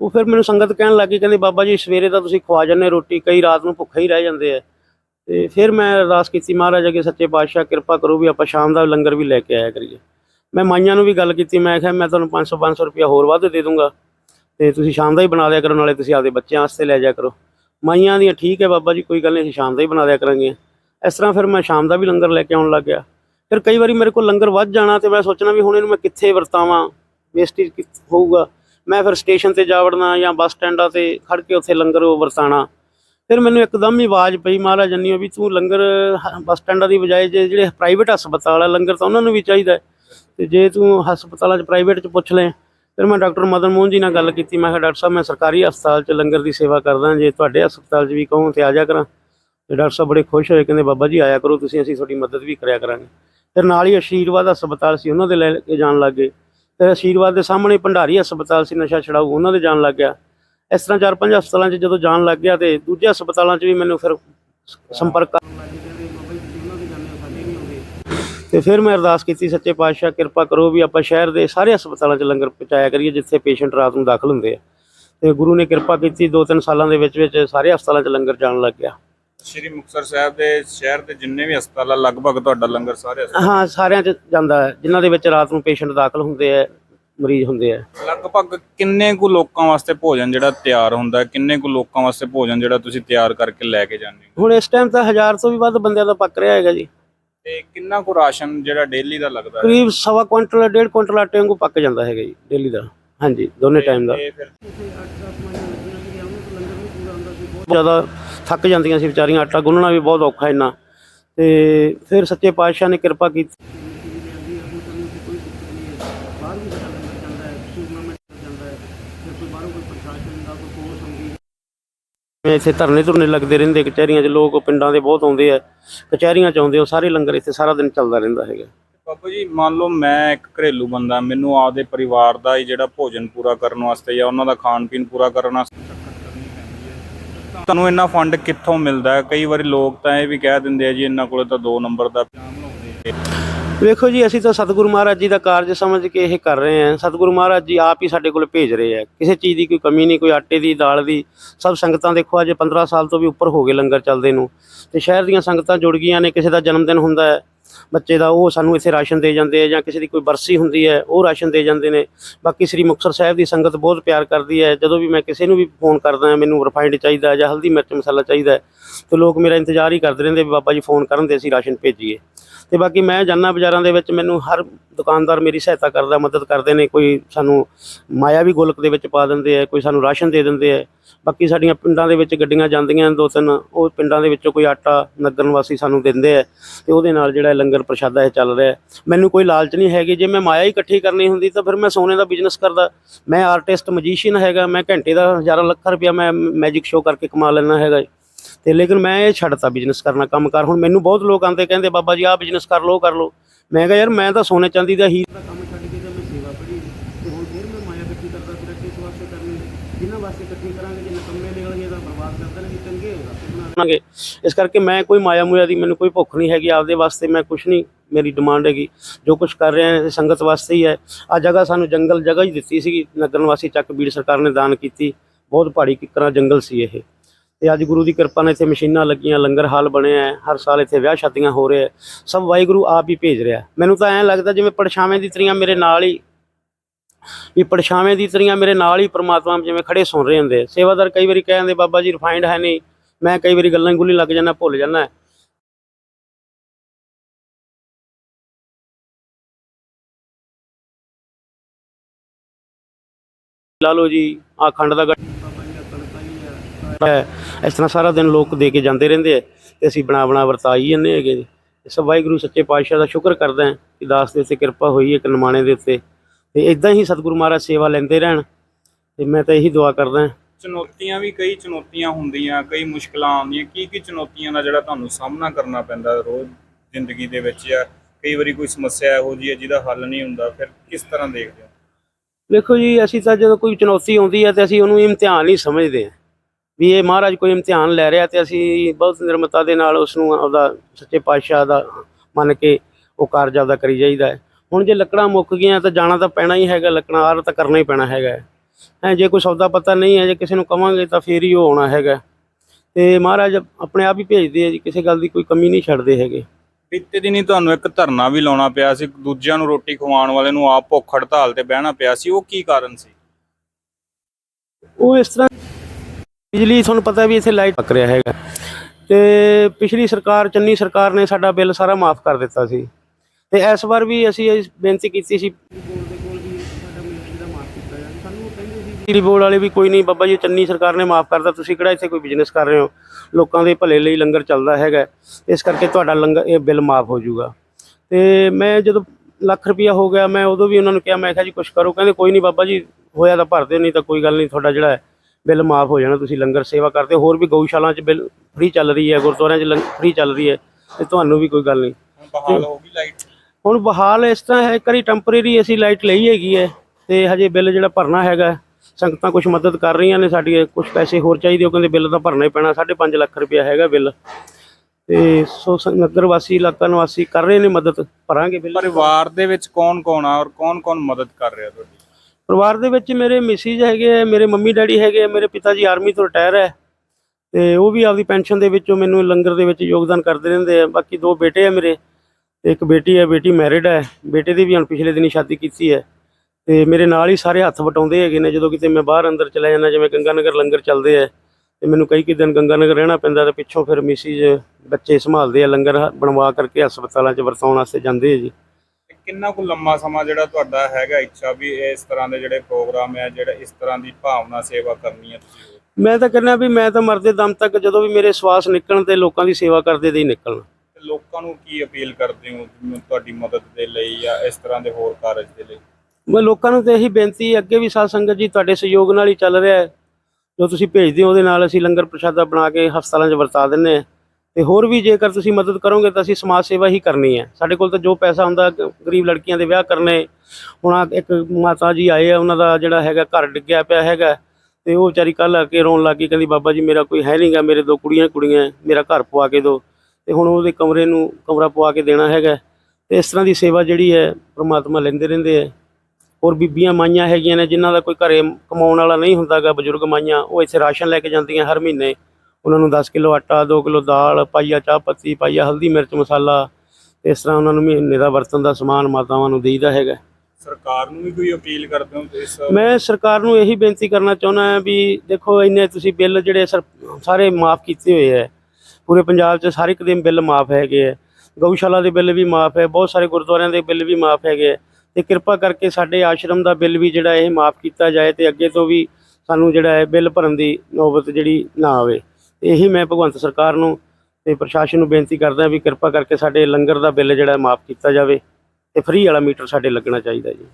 ਉਹ ਫਿਰ ਮੈਨੂੰ ਸੰਗਤ ਕਹਿਣ ਲੱਗੀ ਕਹਿੰਦੇ ਬਾਬਾ ਜੀ ਸਵੇਰੇ ਤਾਂ ਤੁਸੀਂ ਖਵਾ ਜਾਂਦੇ ਰੋਟੀ ਕਈ ਰਾਤ ਨੂੰ ਭੁੱਖੇ ਹੀ ਰਹਿ ਜਾਂਦੇ ਆ। ਤੇ ਫਿਰ ਮੈਂ ਅਰਦਾਸ ਕੀਤੀ, ਮਹਾਰਾਜ, ਅਗੇ ਸੱਚੇ ਪਾਤਸ਼ਾਹ, ਕਿਰਪਾ ਕਰੋ ਵੀ ਆਪਾਂ ਸ਼ਾਮ ਦਾ ਲੰਗਰ ਵੀ ਲੈ ਕੇ ਆਇਆ ਕਰੀਏ। ਮੈਂ ਮਾਈਆਂ ਨੂੰ ਵੀ ਗੱਲ ਕੀਤੀ, ਮੈਂ ਕਿਹਾ, ਮੈਂ ਤੁਹਾਨੂੰ 500 500 ਰੁਪਇਆ ਹੋਰ ਵੱਧ ਦੇ ਦੂੰਗਾ ਤੇ ਤੁਸੀਂ ਸ਼ਾਮ ਦਾ ਹੀ ਬਣਾ ਦਿਆ ਕਰੋ, ਨਾਲੇ ਤੁਸੀਂ ਆਪਦੇ ਬੱਚਿਆਂ ਵਾਸਤੇ ਲੈ ਜਾਇਆ ਕਰੋ। ਮਾਈਆਂ ਦੀਆਂ, ਠੀਕ ਹੈ ਬਾਬਾ ਜੀ, ਕੋਈ ਗੱਲ ਨਹੀਂ, ਅਸੀਂ ਸ਼ਾਮ ਦਾ ਹੀ ਬਣਾ ਦਿਆ ਕਰਾਂਗੇ। ਇਸ ਤਰ੍ਹਾਂ ਫਿਰ ਮੈਂ ਸ਼ਾਮ ਦਾ ਵੀ ਲੰਗਰ ਲੈ ਕੇ ਆਉਣ ਲੱਗ ਗਿਆ। ਫਿਰ ਕਈ ਵਾਰੀ ਮੇਰੇ ਕੋਲ ਲੰਗਰ ਵੱਧ ਜਾਣਾ ਤੇ ਮੈਂ ਸੋਚਣਾ ਵੀ ਹੁਣ ਇਹਨੂੰ ਮੈਂ ਕਿੱਥੇ ਵਰਤਾਵਾਂ ਵੇਸਟੇਜ ਕਿ ਹੋਊਗਾ। ਮੈਂ ਫਿਰ ਸਟੇਸ਼ਨ ਤੇ ਜਾ ਵੜਨਾ ਜਾਂ ਬੱਸ ਸਟੈਂਡਾਂ ਤੇ ਖੜ ਕੇ ਉੱਥੇ ਲੰਗਰ ਉਹ ਵਰਤਾਣਾ ਫਿਰ ਮੈਨੂੰ ਇੱਕਦਮ ਹੀ ਆਵਾਜ਼ ਪਈ ਮਹਾਰਾਜ ਜੰਨੀਓ ਵੀ ਤੂੰ ਲੰਗਰ ਹ- ਬੱਸ ਸਟੈਂਡਾਂ ਦੀ ਬਜਾਏ ਜੇ ਜਿਹੜੇ ਪ੍ਰਾਈਵੇਟ ਹਸਪਤਾਲ ਆ ਲੰਗਰ ਤਾਂ ਉਹਨਾਂ ਨੂੰ ਵੀ ਚਾਹੀਦਾ ਹੈ। ਤੇ ਜੇ ਤੂੰ ਹਸਪਤਾਲਾਂ 'ਚ ਪ੍ਰਾਈਵੇਟ 'ਚ ਪੁੱਛ ਲੈ ਫਿਰ ਮੈਂ ਡਾਕਟਰ ਮਦਨ ਮੋਹਨ ਜੀ ਨਾਲ ਗੱਲ ਕੀਤੀ, ਮੈਂ ਕਿਹਾ ਡਾਕਟਰ ਸਾਹਿਬ ਮੈਂ ਸਰਕਾਰੀ ਹਸਪਤਾਲ 'ਚ ਲੰਗਰ ਦੀ ਸੇਵਾ ਕਰਦਾ ਜੇ ਤੁਹਾਡੇ ਹਸਪਤਾਲ 'ਚ ਵੀ ਕਹੋ ਤੇ ਆ ਜਾ ਕਰਾਂ। ਤੇ ਡਾਕਟਰ ਸਾਹਿਬ ਬੜੇ ਖੁਸ਼ ਹੋਏ, ਕਹਿੰਦੇ ਬਾਬਾ ਜੀ ਆਇਆ ਕਰੋ, ਤੁਸੀਂ, ਅਸੀਂ ਤੁਹਾਡੀ ਮਦਦ ਵੀ ਕਰਿਆ ਕਰਾਂਗੇ। ਫਿਰ ਨਾਲ ਹੀ ਆਸ਼ੀਰਵਾਦ ਹਸਪਤਾਲ ਸੀ, ਉਹਨਾਂ ਦੇ ਲੈ ਕੇ ਜਾਣ ਲੱਗ ਗਏ। ਫਿਰ ਆਸ਼ੀਰਵਾਦ ਦੇ ਸਾਹਮਣੇ ਭੰਡਾਰੀ ਹਸਪਤਾਲ ਸੀ, ਨਸ਼ਾ ਛਡਾਊ, ਉਹਨਾਂ ਦੇ ਜਾਣ ਲੱਗ ਗਿਆ। ਇਸ ਤਰ੍ਹਾਂ ਚਾਰ ਪੰਜ ਹਸਪਤਾਲਾਂ 'ਚ ਜਦੋਂ ਜਾਣ ਲੱਗ ਗਿਆ ਤੇ ਦੂਜੇ ਹਸਪਤਾਲਾਂ 'ਚ ਵੀ ਮੈਨੂੰ ਫਿਰ ਸੰਪਰਕ ਤੇ ਫਿਰ ਮੈਂ ਅਰਦਾਸ ਕੀਤੀ ਸੱਚੇ ਪਾਤਸ਼ਾਹ ਕਿਰਪਾ ਕਰੋ ਵੀ ਆਪਾਂ ਸ਼ਹਿਰ ਦੇ ਸਾਰੇ ਹਸਪਤਾਲਾਂ 'ਚ ਲੰਗਰ ਪਹੁੰਚਾਇਆ ਕਰੀਏ ਜਿੱਥੇ ਪੇਸ਼ੈਂਟ ਰਾਤ ਨੂੰ ਦਾਖਲ ਹੁੰਦੇ ਆ। ਤੇ ਗੁਰੂ ਨੇ ਕਿਰਪਾ ਕੀਤੀ ਦੋ ਤਿੰਨ ਸਾਲਾਂ ਦੇ ਵਿੱਚ ਵਿੱਚ ਸਾਰੇ ਹਸਪਤਾਲਾਂ 'ਚ ਲੰਗਰ ਜਾਣ ਲੱਗ ਗਿਆ। ਸ਼੍ਰੀ ਮੁਕਤਸਰ ਸਾਹਿਬ ਦੇ ਸ਼ਹਿਰ ਦੇ ਜਿੰਨੇ ਵੀ ਹਸਪਤਾਲ ਆ ਲਗਭਗ ਤੁਹਾਡਾ ਲੰਗਰ ਸਾਰੇ ਹਾਂ ਸਾਰਿਆਂ 'ਚ ਜਾਂਦਾ ਹੈ ਜਿਨ੍ਹਾਂ ਦੇ ਵਿੱਚ ਰਾਤ ਨੂੰ ਪੇਸ਼ੈਂਟ ਦਾਖਲ ਹੁੰਦੇ ਆ। ਮਰੀਜ਼ ਹੁੰਦੇ ਆ। ਲਗਭਗ ਕਿੰਨੇ ਕੁ ਲੋਕਾਂ ਵਾਸਤੇ ਭੋਜਨ ਜਿਹੜਾ ਤਿਆਰ ਹੁੰਦਾ ਕਿੰਨੇ ਕੁ ਲੋਕਾਂ ਵਾਸਤੇ ਭੋਜਨ ਜਿਹੜਾ ਤੁਸੀਂ ਤਿਆਰ ਕਰਕੇ ਲੈ ਕੇ ਜਾਂਦੇ ਹੋ? ਹੁਣ ਇਸ ਟਾਈਮ ਤਾਂ ਹਜ਼ਾਰ ਤੋਂ ਵੀ ਵੱਧ ਬੰਦਿਆਂ ਦਾ ਪੱਕ ਰਿਹਾ ਹੈਗਾ ਜੀ। ਤੇ ਕਿੰਨਾ ਕੁ ਰਾਸ਼ਨ ਜਿਹੜਾ ਡੇਲੀ ਦਾ ਲੱਗਦਾ ਹੈ? ਕਰੀਬ ਸਵਾ ਕੁਇੰਟਲ ਡੇਢ ਕੁਇੰਟਲ ਆਟੇ ਵਾਂਗੂ ਪੱਕ ਜਾਂਦਾ ਹੈਗਾ ਜੀ ਡੇਲੀ ਦਾ। ਹਾਂਜੀ ਦੋਨੇ ਟਾਈਮ ਦਾ। ਤੇ ਫਿਰ ਜ਼ਿਆਦਾ ਥੱਕ ਜਾਂਦੀਆਂ ਸੀ ਵਿਚਾਰੀਆਂ ਆਟਾ ਗੁੰਨਣਾ ਵੀ ਬਹੁਤ ਔਖਾ ਇੰਨਾ। ਤੇ ਫਿਰ ਸੱਚੇ ਪਾਤਸ਼ਾਹ ਨੇ ਕਿਰਪਾ ਕੀਤੀ। ਇੱਥੇ ਧਰਨੇ ਧੁਰਨੇ ਲੱਗਦੇ ਰਹਿੰਦੇ, ਕਚਹਿਰੀਆਂ 'ਚ ਲੋਕ ਪਿੰਡਾਂ ਦੇ ਬਹੁਤ ਆਉਂਦੇ ਆ, ਕਚਹਿਰੀਆਂ 'ਚ ਆਉਂਦੇ ਉਹ ਸਾਰੇ ਲੰਗਰ ਇੱਥੇ ਸਾਰਾ ਦਿਨ ਚੱਲਦਾ ਰਹਿੰਦਾ ਹੈਗਾ। ਬਾਬਾ ਜੀ, ਮੰਨ ਲਓ ਮੈਂ ਇੱਕ ਘਰੇਲੂ ਬੰਦਾ, ਮੈਨੂੰ ਆਪਦੇ ਪਰਿਵਾਰ ਦਾ ਹੀ ਜਿਹੜਾ ਭੋਜਨ ਪੂਰਾ ਕਰਨ ਵਾਸਤੇ ਜਾਂ ਉਹਨਾਂ ਦਾ ਖਾਣ ਪੀਣ ਪੂਰਾ ਕਰਨ ਵਾਸਤੇ ਤੁਹਾਨੂੰ ਇੰਨਾ ਫੰਡ ਕਿੱਥੋਂ ਮਿਲਦਾ? ਹੈ ਕਈ ਵਾਰੀ ਲੋਕ ਤਾਂ ਇਹ ਵੀ ਕਹਿ ਦਿੰਦੇ ਆ ਜੀ, ਇਹਨਾਂ ਕੋਲੇ ਤਾਂ 2 ਨੰਬਰ ਦਾ ਵੇਖੋ ਜੀ, ਅਸੀਂ ਤਾਂ ਸਤਿਗੁਰੂ ਮਹਾਰਾਜ ਜੀ ਦਾ ਕਾਰਜ ਸਮਝ ਕੇ ਇਹ ਕਰ ਰਹੇ ਹਾਂ। ਸਤਿਗੁਰੂ ਮਹਾਰਾਜ ਜੀ ਆਪ ਹੀ ਸਾਡੇ ਕੋਲ ਭੇਜ ਰਹੇ ਆ। ਕਿਸੇ ਚੀਜ਼ ਦੀ ਕੋਈ ਕਮੀ ਨਹੀਂ, ਕੋਈ ਆਟੇ ਦੀ, ਦਾਲ ਦੀ, ਸਭ ਸੰਗਤਾਂ ਦੇਖੋ, ਅੱਜ 15 ਸਾਲ ਤੋਂ ਵੀ ਉੱਪਰ ਹੋ ਗਏ ਲੰਗਰ ਚੱਲਦੇ ਨੂੰ। ਤੇ ਸ਼ਹਿਰ ਦੀਆਂ ਸੰਗਤਾਂ ਜੁੜ ਗਈਆਂ ਨੇ, ਕਿਸੇ ਦਾ ਜਨਮ ਦਿਨ ਹੁੰਦਾ ਹੈ, ਬੱਚੇ ਦਾ, ਉਹ ਸਾਨੂੰ ਇੱਥੇ ਰਾਸ਼ਨ ਦੇ ਜਾਂਦੇ ਆ ਜਾਂ ਕਿਸੇ ਦੀ ਕੋਈ ਬਰਸੀ ਹੁੰਦੀ ਹੈ, ਉਹ ਰਾਸ਼ਨ ਦੇ ਜਾਂਦੇ ਨੇ। ਬਾਕੀ ਸ੍ਰੀ ਮੁਕਤਸਰ ਸਾਹਿਬ ਦੀ ਸੰਗਤ ਬਹੁਤ ਪਿਆਰ ਕਰਦੀ ਹੈ। ਜਦੋਂ ਵੀ ਮੈਂ ਕਿਸੇ ਨੂੰ ਵੀ ਫੋਨ ਕਰਦਾ, ਮੈਨੂੰ ਰਿਫਾਈਂਡ ਚਾਹੀਦਾ ਜਾਂ ਹਲਦੀ ਮਿਰਚ ਮਸਾਲਾ ਚਾਹੀਦਾ ਤੇ ਲੋਕ ਮੇਰਾ ਇੰਤਜ਼ਾਰ ਹੀ ਕਰਦੇ ਰਹਿੰਦੇ ਵੀ ਬਾਬਾ ਜੀ ਫੋਨ ਕਰਨ ਤੇ ਅਸੀਂ ਰਾਸ਼ਨ ਭੇਜੀਏ। ਤੇ ਬਾਕੀ ਮੈਂ ਜਾਨਾ ਬਾਜ਼ਾਰਾਂ ਦੇ ਵਿੱਚ ਮੈਨੂੰ ਹਰ ਦੁਕਾਨਦਾਰ ਮੇਰੀ ਸਹਾਇਤਾ ਕਰਦਾ, ਮਦਦ ਕਰਦੇ ਨੇ। ਕੋਈ ਸਾਨੂੰ ਮਾਇਆ ਵੀ ਗੋਲਕ ਦੇ ਵਿੱਚ ਪਾ ਦਿੰਦੇ ਆ, ਕੋਈ ਸਾਨੂੰ ਰਾਸ਼ਨ ਦੇ ਦਿੰਦੇ ਆ। ਬਾਕੀ ਸਾਡੀਆਂ ਪਿੰਡਾਂ ਦੇ ਵਿੱਚ ਗੱਡੀਆਂ ਜਾਂਦੀਆਂ ਦੋ ਤਿੰਨ, ਉਹ ਪਿੰਡਾਂ ਦੇ ਵਿੱਚੋਂ ਕੋਈ ਆਟਾ ਨਗਰ ਨਿਵਾਸੀ ਸਾਨੂੰ ਦਿੰਦੇ ਆ ਤੇ ਉਹਦੇ ਨਾਲ ਜਿਹੜਾ ਲੰਗਰ ਪ੍ਰਸ਼ਾਦਾ ਇਹ ਚੱਲ ਰਿਹਾ। ਮੈਨੂੰ ਕੋਈ ਲਾਲਚ ਨਹੀਂ ਹੈਗੀ, ਜੇ ਮੈਂ ਮਾਇਆ ਹੀ ਇਕੱਠੀ ਕਰਨੀ ਹੁੰਦੀ ਤਾਂ ਫਿਰ ਮੈਂ ਸੋਨੇ ਦਾ ਬਿਜ਼ਨਸ ਕਰਦਾ। ਮੈਂ ਆਰਟਿਸਟ ਮਜੀਸ਼ੀਅਨ ਹੈਗਾ, ਮੈਂ ਘੰਟੇ ਦਾ ਹਜ਼ਾਰਾਂ ਲੱਖਾਂ ਰੁਪਇਆ ਮੈਂ ਮੈਜਿਕ ਸ਼ੋਅ ਕਰਕੇ ਕਮਾ ਲੈਣਾ ਹੈਗਾ। ਤੇ ਲੇਕਿਨ ਮੈਂ ਇਹ ਛੱਡਤਾ ਬਿਜ਼ਨਸ ਕਰਨਾ ਕੰਮ ਕਰ ਹੁਣ ਮੈਨੂੰ ਬਹੁਤ ਲੋਕ ਆਉਂਦੇ ਕਹਿੰਦੇ, ਬਾਬਾ ਜੀ, ਆਹ ਬਿਜ਼ਨਸ ਕਰ ਲਓ ਕਰ ਲਓ। ਮੈਂ ਕਿਹਾ, ਯਾਰ, ਮੈਂ ਤਾਂ ਸੋਨੇ ਚਾਂਦੀ ਦਾ ਹੀਰ ਦਾ ਕੰਮ ਛੱਡ ਕੇ ਤੇ ਮੈਂ ਸੇਵਾ ਪੜੀ ਤੇ ਹੁਣ ਫਿਰ ਮੈਂ ਮਾਇਆ ਇਕੱਠੀ ਕਰਦਾ ਫਿਰ ਕਿਸ ਵਾਸਤੇ ਕਰਨੀ ਜਿੰਨਾ ਵਾਸਤੇ ਇਕੱਠੀ ਕਰਾਂਗੇ ਜੇ ਨਕੰਮੇ ਨਿਕਲਣਗੇ ਤਾਂ ਬਰਬਾਦ ਕਰ ਦੇਣਗੇ, ਚੰਗੇ ਬਣਾਵਾਂਗੇ ਇਸ ਕਰਕੇ ਮੈਂ ਕੋਈ ਮਾਇਆ ਮੁਇਆ ਦੀ ਮੈਨੂੰ ਕੋਈ ਭੁੱਖ ਨਹੀਂ ਹੈਗੀ, ਆਪਦੇ ਵਾਸਤੇ ਮੈਂ ਕੁਝ ਨਹੀਂ, ਮੇਰੀ ਡਿਮਾਂਡ ਹੈਗੀ। ਜੋ ਕੁਝ ਕਰ ਰਹੇ ਹਾਂ ਸੰਗਤ ਵਾਸਤੇ ਹੀ ਹੈ। ਆ ਜਗ੍ਹਾ ਸਾਨੂੰ ਜੰਗਲ ਜਗ੍ਹਾ ਹੀ ਦਿੱਤੀ ਸੀਗੀ, ਨਗਰ ਨਿਵਾਸੀ ਚੱਕ ਬੀੜ ਸਰਕਾਰ ਨੇ ਦਾਨ ਕੀਤੀ। ਬਹੁਤ ਪਹਾੜੀ ਕਿੱਕਰਾਂ ਜੰਗਲ ਸੀ ਇਹ। ਤੇ ਅੱਜ ਗੁਰੂ ਦੀ ਕਿਰਪਾ ਨਾਲ ਇੱਥੇ ਮਸ਼ੀਨਾਂ ਲੱਗੀਆਂ, ਲੰਗਰ ਹਾਲ ਬਣਿਆ ਹੈ ਹਰ ਸਾਲ ਇੱਥੇ ਵਿਆਹ ਸ਼ਾਦੀਆਂ ਹੋ ਰਹੇ ਸਭ ਵਾਹਿਗੁਰੂ ਆਪ ਹੀ ਭੇਜ ਰਿਹਾ। ਮੈਨੂੰ ਤਾਂ ਐਂ ਲੱਗਦਾ ਜਿਵੇਂ ਪਰਛਾਵੇਂ ਦੀ ਤਰੀਆਂ ਮੇਰੇ ਨਾਲ ਹੀ, ਵੀ ਪਰਛਾਵੇਂ ਦੀ ਤਰੀਆਂ ਮੇਰੇ ਨਾਲ ਹੀ ਪ੍ਰਮਾਤਮਾ ਜਿਵੇਂ ਖੜੇ ਸੁਣ ਰਹੇ ਹੁੰਦੇ ਸੇਵਾਦਾਰ ਕਈ ਵਾਰੀ ਕਹਿੰਦੇ, ਬਾਬਾ ਜੀ ਰਿਫਾਈਂਡ ਹੈ ਨਹੀਂ। ਮੈਂ ਕਈ ਵਾਰੀ ਗੱਲਾਂ ਗੁੱਲੀ ਲੱਗ ਜਾਂਦਾ, ਭੁੱਲ ਜਾਂਦਾ। ਲਾ ਲਓ ਜੀ ਆਖੰਡ ਦਾ ਗੱਟ ਹੈ। ਇਸ ਤਰ੍ਹਾਂ ਸਾਰਾ ਦਿਨ ਲੋਕ ਦੇ ਕੇ ਜਾਂਦੇ ਰਹਿੰਦੇ ਆ ਤੇ ਅਸੀਂ ਬਣਾ ਬਣਾ ਵਰਤਾਈ ਜਾਂਦੇ ਹੈਗੇ ਜੀ। ਇਸ ਵਾਹਿਗੁਰੂ ਸੱਚੇ ਪਾਤਸ਼ਾਹ ਦਾ ਸ਼ੁਕਰ ਕਰਦਾ ਹਾਂ ਕਿ ਦਾਸ ਦੇ ਉੱਤੇ ਕਿਰਪਾ ਹੋਈ ਹੈ ਨਿਮਾਣੇ ਦੇ ਉੱਤੇ। ਤੇ ਇਦਾਂ ਹੀ ਸਤਿਗੁਰੂ ਮਹਾਰਾਜ ਸੇਵਾ ਲੈਂਦੇ ਰਹਿਣ। ਤੇ ਮੈਂ ਤਾਂ ਇਹੀ ਦੁਆ ਕਰਦਾ ਚੁਣੌਤੀਆਂ ਵੀ ਕਈ ਚੁਣੌਤੀਆਂ ਹੁੰਦੀਆਂ ਕਈ ਮੁਸ਼ਕਲਾਂ ਆਉਂਦੀਆਂ। ਕੀ ਕੀ ਚੁਣੌਤੀਆਂ ਦਾ ਜਿਹੜਾ ਤੁਹਾਨੂੰ ਸਾਹਮਣਾ ਕਰਨਾ ਪੈਂਦਾ ਰੋਜ਼ ਜ਼ਿੰਦਗੀ ਦੇ ਵਿੱਚ ਜਾਂ ਕਈ ਵਾਰੀ ਕੋਈ ਸਮੱਸਿਆ ਇਹੋ ਜਿਹੀ ਹੈ ਜਿਹਦਾ ਹੱਲ ਨਹੀਂ ਹੁੰਦਾ ਫਿਰ ਕਿਸ ਤਰ੍ਹਾਂ ਦੇਖਦੇ ਹੋ? ਵੇਖੋ ਜੀ ਅਸੀਂ ਤਾਂ ਜਦੋਂ ਕੋਈ ਚੁਣੌਤੀ ਆਉਂਦੀ ਹੈ ਤੇ ਅਸੀਂ ਉਹਨੂੰ ਇਮਤਿਹਾਨ ਹੀ ਸਮਝਦੇ ਹਾਂ। ਵੀ ਇਹ ਮਹਾਰਾਜ ਕੋਈ ਇਮਤਿਹਾਨ ਲੈ ਰਿਹਾ ਤੇ ਅਸੀਂ ਬਹੁਤ ਨਿਰਮਤਾ ਦੇ ਨਾਲ ਉਸ ਨੂੰ ਆਪਦਾ ਸੱਚੇ ਪਾਤਸ਼ਾਹ ਦਾ ਮੰਨ ਕੇ ਉਹ ਕਾਰਜ ਆਪਦਾ ਕਰੀ ਜਾਈਦਾ ਹੈ। ਹੁਣ ਜੇ ਲੱਕੜਾਂ ਮੁੱਕ ਗਈਆਂ ਤਾਂ ਜਾਣਾ ਤਾਂ ਪੈਣਾ ਹੀ ਹੈਗਾ ਲੱਕੜਾਂ ਆਰ ਤਾਂ ਕਰਨਾ ਹੀ ਪੈਣਾ ਹੈਗਾ ਹੈ। ਜੇ ਕੋਈ ਸੌਦਾ ਪਤਾ ਨਹੀਂ ਹੈ ਜੇ ਕਿਸੇ ਨੂੰ ਕਵਾਂਗੇ ਤਾਂ ਫੇਰ ਹੀ ਉਹ ਆਉਣਾ ਹੈਗਾ ਤੇ ਮਹਾਰਾਜ ਆਪਣੇ ਆਪ ਹੀ ਭੇਜਦੇ ਆ ਜੀ ਕਿਸੇ ਗੱਲ ਦੀ ਕੋਈ ਕਮੀ ਨਹੀਂ ਛੱਡਦੇ ਹੈਗੇ। ਬੀਤੇ ਦਿਨੀ ਤੁਹਾਨੂੰ ਇੱਕ ਧਰਨਾ ਵੀ ਲਾਉਣਾ ਪਿਆ ਸੀ ਦੂਜਿਆਂ ਨੂੰ ਰੋਟੀ ਖਵਾਉਣ ਵਾਲੇ ਨੂੰ ਆਪ ਭੁੱਖ ਹੜਤਾਲ ਤੇ ਬਹਿਣਾ ਪਿਆ ਸੀ ਉਹ ਕੀ ਕਾਰਨ ਸੀ? ਉਹ ਇਸ ਤਰ੍ਹਾਂ ਬਿਜਲੀ ਤੁਹਾਨੂੰ ਪਤਾ ਵੀ ਇੱਥੇ ਲਾਈਟ ਪੱਕ ਰਿਹਾ ਹੈਗਾ। ਤੇ ਪਿਛਲੀ ਸਰਕਾਰ, ਚੰਨੀ ਸਰਕਾਰ ਨੇ ਸਾਡਾ ਬਿੱਲ ਸਾਰਾ ਮਾਫ ਕਰ ਦਿੱਤਾ ਸੀ। ਤੇ ਇਸ ਵਾਰ ਵੀ ਅਸੀਂ ਇਹ ਬੇਨਤੀ ਕੀਤੀ ਸੀ। ਬਿਜਲੀ ਬੋਰਡ ਵਾਲੇ ਵੀ ਕੋਈ ਨਹੀਂ, ਬਾਬਾ ਜੀ, ਚੰਨੀ ਸਰਕਾਰ ਨੇ ਮਾਫ ਕਰਤਾ। ਤੁਸੀਂ ਕਿਹੜਾ ਇੱਥੇ ਕੋਈ ਬਿਜ਼ਨਸ ਕਰ ਰਹੇ ਹੋ? ਲੋਕਾਂ ਦੇ ਭਲੇ ਲਈ ਲੰਗਰ ਚੱਲਦਾ ਹੈਗਾ। ਇਸ ਕਰਕੇ ਤੁਹਾਡਾ ਲੰਗਰ, ਇਹ ਬਿੱਲ ਮਾਫ ਹੋ ਜਾਊਗਾ। ਤੇ ਮੈਂ ਜਦੋਂ ਲੱਖ ਰੁਪਇਆ ਹੋ ਗਿਆ, ਮੈਂ ਉਦੋਂ ਵੀ ਉਹਨਾਂ ਨੂੰ ਕਿਹਾ, ਮੈਂ ਕਿਹਾ ਜੀ ਕੁਝ ਕਰੋ। ਕਹਿੰਦੇ, ਕੋਈ ਨਹੀਂ ਬਾਬਾ ਜੀ, ਹੋਇਆ ਤਾਂ ਭਰ ਦਿਓ, ਨਹੀਂ ਤਾਂ ਕੋਈ ਗੱਲ ਨਹੀਂ, ਤੁਹਾਡਾ ਜਿਹੜਾ ਬਿੱਲ ਮਾਫ ਹੋ ਜਾਣਾ ਤੁਸੀਂ ਲੰਗਰ ਸੇਵਾ ਕਰਦੇ। ਹੋਰ ਵੀ ਗਊਸ਼ਾਲਾ 'ਚ ਬਿੱਲ ਫ੍ਰੀ ਚੱਲ ਰਹੀ ਹੈ ਗੁਰਦੁਆਰਿਆਂ 'ਚ ਫ੍ਰੀ ਚੱਲ ਰਹੀ ਹੈ ਤੇ ਤੁਹਾਨੂੰ ਵੀ ਕੋਈ ਗੱਲ ਨਹੀਂ। ਬਹਾਲ ਹੋ ਗਈ ਲਾਈਟ ਹੁਣ ਬਹਾਲ ਇਸ ਤਰ੍ਹਾਂ ਹੈ ਕਰੀ ਟੈਂਪਰੇਰੀ ਅਸੀਂ ਲਾਈਟ ਲਈ ਹੈਗੀ ਹੈ ਤੇ ਹਜੇ ਬਿੱਲ ਜਿਹੜਾ ਭਰਨਾ ਹੈਗਾ ਸੰਗਤਾਂ ਕੁਝ ਮਦਦ ਕਰ ਰਹੀਆਂ ਨੇ ਸਾਡੀ ਕੁਝ ਪੈਸੇ ਹੋਰ ਚਾਹੀਦੇ ਉਹ ਕਹਿੰਦੇ ਬਿੱਲ ਤਾਂ ਭਰਨਾ ਹੀ ਪੈਣਾ 5.5 ਲੱਖ ਰੁਪਇਆ ਹੈਗਾ ਬਿੱਲ। ਤੇ ਸੋ ਸ- ਨਗਰ ਵਾਸੀ ਇਲਾਕਾ ਨਿਵਾਸੀ ਕਰ ਰਹੇ ਨੇ ਮਦਦ ਭਰਾਂਗੇ ਬਿੱਲ। ਪਰਿਵਾਰ ਦੇ ਵਿੱਚ ਕੌਣ ਕੌਣ ਆ ਔਰ ਕੌਣ ਕੌਣ ਮਦਦ ਕਰ ਰਿਹਾ ਤੁਹਾਡੀ? ਪਰਿਵਾਰ ਦੇ ਵਿੱਚ ਮੇਰੇ ਮਿਸਿਸ ਹੈਗੇ ਆ, ਮੇਰੇ ਮੰਮੀ ਡੈਡੀ ਹੈਗੇ ਆ, ਮੇਰੇ ਪਿਤਾ ਜੀ ਆਰਮੀ ਤੋਂ ਰਿਟਾਇਰ ਹੈ ਤੇ ਉਹ ਵੀ ਆਪਦੀ ਪੈਨਸ਼ਨ ਦੇ ਵਿੱਚੋਂ ਮੈਨੂੰ ਲੰਗਰ ਦੇ ਵਿੱਚ ਯੋਗਦਾਨ ਕਰਦੇ ਰਹਿੰਦੇ ਆ। ਬਾਕੀ ਦੋ ਬੇਟੇ ਆ ਮੇਰੇ, ਤੇ ਇੱਕ ਬੇਟੀ ਹੈ ਬੇਟੀ ਮੈਰਿਡ ਹੈ ਬੇਟੇ ਦੀ ਵੀ ਹੁਣ ਪਿਛਲੇ ਦਿਨੀ ਸ਼ਾਦੀ ਕੀਤੀ ਹੈ ਤੇ ਮੇਰੇ ਨਾਲ ਹੀ ਸਾਰੇ ਹੱਥ ਵਟਾਉਂਦੇ ਹੈਗੇ ਨੇ, ਜਦੋਂ ਕਿਤੇ ਮੈਂ ਬਾਹਰ ਅੰਦਰ ਚਲਾ ਜਾਂਦਾ, ਜਿਵੇਂ ਗੰਗਾ ਨਗਰ ਲੰਗਰ ਚੱਲਦੇ ਆ, ਤੇ ਮੈਨੂੰ ਕਈ ਕਈ ਦਿਨ ਗੰਗਾ ਨਗਰ ਰਹਿਣਾ ਪੈਂਦਾ ਤੇ ਪਿੱਛੋਂ ਫਿਰ ਮਿਸਿਜ ਬੱਚੇ ਸੰਭਾਲਦੇ ਆ, ਲੰਗਰ ਬਣਵਾ ਕਰਕੇ ਹਸਪਤਾਲਾਂ 'ਚ ਵਰਤਾਉਣ ਵਾਸਤੇ ਜਾਂਦੇ ਆ ਜੀ। ਕਿੰਨਾ ਕੁ ਲੰਮਾ ਸਮਾਂ ਜਿਹੜਾ ਤੁਹਾਡਾ ਹੈਗਾ ਇੱਛਾ ਵੀ ਇਸ ਤਰ੍ਹਾਂ ਦੇ ਜਿਹੜੇ ਪ੍ਰੋਗਰਾਮ ਹੈ ਜਿਹੜਾ ਇਸ ਤਰ੍ਹਾਂ ਦੀ ਭਾਵਨਾ ਸੇਵਾ ਕਰਨੀ ਹੈ ਤੁਸੀਂ? ਮੈਂ ਤਾਂ ਕਹਿੰਦਾ ਵੀ ਮੈਂ ਤਾਂ ਮਰਦੇ ਦਮ ਤੱਕ ਜਦੋਂ ਵੀ ਮੇਰੇ ਸਵਾਸ ਨਿਕਲਣ ਤੇ ਲੋਕਾਂ ਦੀ ਸੇਵਾ ਕਰਦੇ ਦੇ ਹੀ ਨਿਕਲਣ। ਤੇ ਲੋਕਾਂ ਨੂੰ ਕੀ ਅਪੀਲ ਕਰਦੇ ਹੋ ਤੁਹਾਡੀ ਮਦਦ ਦੇ ਲਈ ਜਾਂ ਇਸ ਤਰ੍ਹਾਂ ਦੇ ਹੋਰ ਕਾਰਜ ਦੇ ਲਈ? ਮੈਂ ਲੋਕਾਂ ਨੂੰ ਤੇ ਇਹੀ ਬੇਨਤੀ ਹੈ, ਅੱਗੇ ਵੀ ਸਾਧ ਸੰਗਤ ਜੀ ਤੁਹਾਡੇ ਸਹਿਯੋਗ ਨਾਲ ਹੀ ਚੱਲ ਰਿਹਾ ਹੈ। ਜੋ ਤੁਸੀਂ ਭੇਜਦੇ ਹੋ ਉਹਦੇ ਨਾਲ ਅਸੀਂ ਲੰਗਰ ਪ੍ਰਸ਼ਾਦਾ ਬਣਾ ਕੇ ਹਸਪਤਾਲਾਂ 'ਚ ਵਰਤਾ ਦਿੰਨੇ ਆ ਤੇ ਹੋਰ ਵੀ ਜੇਕਰ ਤੁਸੀਂ ਮਦਦ ਕਰੋਗੇ ਤਾਂ ਅਸੀਂ ਸਮਾਜ ਸੇਵਾ ਹੀ ਕਰਨੀ ਹੈ। ਸਾਡੇ ਕੋਲ ਤਾਂ ਜੋ ਪੈਸਾ ਹੁੰਦਾ, ਗਰੀਬ ਲੜਕੀਆਂ ਦੇ ਵਿਆਹ ਕਰਨੇ, ਹੁਣ ਇੱਕ ਮਾਤਾ ਜੀ ਆਏ ਆ, ਉਹਨਾਂ ਦਾ ਜਿਹੜਾ ਹੈਗਾ ਘਰ ਡਿੱਗਿਆ ਪਿਆ ਹੈਗਾ ਤੇ ਉਹ ਵਿਚਾਰੀ ਕੱਲ ਆ ਕੇ ਰੋਣ ਲੱਗੀ ਕਹਿੰਦੀ ਬਾਬਾ ਜੀ ਮੇਰਾ ਕੋਈ ਹੈ ਨਹੀਂਗਾ ਮੇਰੇ ਦੋ ਕੁੜੀਆਂ ਕੁੜੀਆਂ ਮੇਰਾ ਘਰ ਪਵਾ ਕੇ ਦਿਓ। ਤੇ ਹੁਣ ਉਹਦੇ ਕਮਰੇ ਨੂੰ ਕਮਰਾ ਪਵਾ ਕੇ ਦੇਣਾ ਹੈਗਾ। ਤੇ ਇਸ ਤਰ੍ਹਾਂ ਦੀ ਸੇਵਾ ਜਿਹੜੀ ਹੈ, ਪ੍ਰਮਾਤਮਾ ਲੈਂਦੇ ਰਹਿੰਦੇ ਹੈ। ਹੋਰ ਬੀਬੀਆਂ ਮਾਈਆਂ ਹੈਗੀਆਂ ਨੇ, ਜਿਨ੍ਹਾਂ ਦਾ ਕੋਈ ਘਰੇ ਕਮਾਉਣ ਵਾਲਾ ਨਹੀਂ ਹੁੰਦਾਗਾ ਬਜ਼ੁਰਗ ਮਾਈਆਂ, ਉਹ ਇੱਥੇ ਰਾਸ਼ਨ ਲੈ ਕੇ ਜਾਂਦੀਆਂ ਹਰ ਮਹੀਨੇ। ਉਹਨਾਂ ਨੂੰ 10 ਕਿਲੋ ਆਟਾ 2 ਕਿਲੋ ਦਾਲ ਪਾਈਆ ਚਾਹ ਪੱਤੀ ਪਾਈਆ ਹਲਦੀ ਮਿਰਚ ਮਸਾਲਾ ਇਸ ਤਰ੍ਹਾਂ ਉਹਨਾਂ ਨੂੰ ਮਹੀਨੇ ਦਾ ਵਰਤਨ ਦਾ ਸਮਾਨ ਮਾਤਾਵਾਂ ਨੂੰ ਦੇਈਦਾ ਹੈਗਾ। ਸਰਕਾਰ ਨੂੰ ਵੀ ਕੋਈ ਅਪੀਲ ਕਰਦੇ ਹੋ ਇਸ ਮੈਂ ਸਰਕਾਰ ਨੂੰ ਇਹੀ ਬੇਨਤੀ ਕਰਨਾ ਚਾਹੁੰਦਾ ਹਾਂ ਵੀ ਦੇਖੋ ਇੰਨੇ ਤੁਸੀਂ ਬਿੱਲ ਜਿਹੜੇ ਸਰ- ਮਾਫ ਕੀਤੇ ਹੋਏ ਹੈ ਪੂਰੇ ਪੰਜਾਬ 'ਚ ਹਰ ਇੱਕ ਦੇ ਬਿੱਲ ਮਾਫ ਹੈਗੇ ਹੈ ਗਊਸ਼ਾਲਾ ਦੇ ਬਿੱਲ ਵੀ ਮਾਫ ਹੈ ਬਹੁਤ ਸਾਰੇ ਗੁਰਦੁਆਰਿਆਂ ਦੇ ਬਿੱਲ ਵੀ ਮਾਫ ਹੈਗੇ ਤੇ ਕਿਰਪਾ ਕਰਕੇ ਸਾਡੇ ਆਸ਼ਰਮ ਦਾ ਬਿੱਲ ਵੀ ਜਿਹੜਾ ਇਹ ਮਾਫ ਕੀਤਾ ਜਾਏ ਤੇ ਅੱਗੇ ਤੋਂ ਵੀ ਸਾਨੂੰ ਜਿਹੜਾ ਹੈ ਬਿੱਲ ਭਰਨ ਦੀ ਨੌਬਤ ਜਿਹੜੀ ਨਾ ਆਵੇ। ਇਹੀ ਮੈਂ ਭਗਵੰਤ ਸਰਕਾਰ ਨੂੰ ਤੇ ਪ੍ਰਸ਼ਾਸਨ ਨੂੰ ਬੇਨਤੀ ਕਰਦਾ ਵੀ ਕਿਰਪਾ ਕਰਕੇ ਸਾਡੇ ਲੰਗਰ ਦਾ ਬਿੱਲ ਜਿਹੜਾ ਮਾਫ ਕੀਤਾ ਜਾਵੇ ਤੇ ਫ੍ਰੀ ਵਾਲਾ ਮੀਟਰ ਸਾਡੇ ਲੱਗਣਾ ਚਾਹੀਦਾ ਜੀ।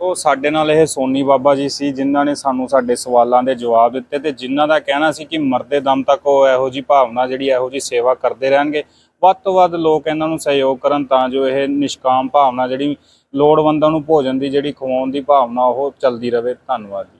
ਸੋ ਸਾਡੇ ਨਾਲ ਇਹ ਸੋਨੀ ਬਾਬਾ ਜੀ ਸੀ ਜਿਨ੍ਹਾਂ ਨੇ ਸਾਨੂੰ ਸਾਡੇ ਸਵਾਲਾਂ ਦੇ ਜਵਾਬ ਦਿੱਤੇ ਤੇ ਜਿਨ੍ਹਾਂ ਦਾ ਕਹਿਣਾ ਸੀ ਕਿ ਮਰਦੇ ਦਮ ਤੱਕ ਉਹ ਇਹੋ ਜੀ ਭਾਵਨਾ ਜਿਹੜੀ ਇਹੋ ਜੀ ਸੇਵਾ ਕਰਦੇ ਰਹਿਣਗੇ, ਵੱਧ ਤੋਂ ਵੱਧ ਲੋਕ ਇਹਨਾਂ ਨੂੰ ਸਹਿਯੋਗ ਕਰਨ ਤਾਂ ਜੋ ਇਹ ਨਿਸ਼ਕਾਮ ਭਾਵਨਾ ਜਿਹੜੀ ਲੋੜਵੰਦਾਂ ਨੂੰ ਭੋਜਨ ਦੀ ਜਿਹੜੀ ਖਵਾਉਣ ਦੀ ਭਾਵਨਾ ਉਹ ਚੱਲਦੀ ਰਹੇ। ਧੰਨਵਾਦ ਜੀ।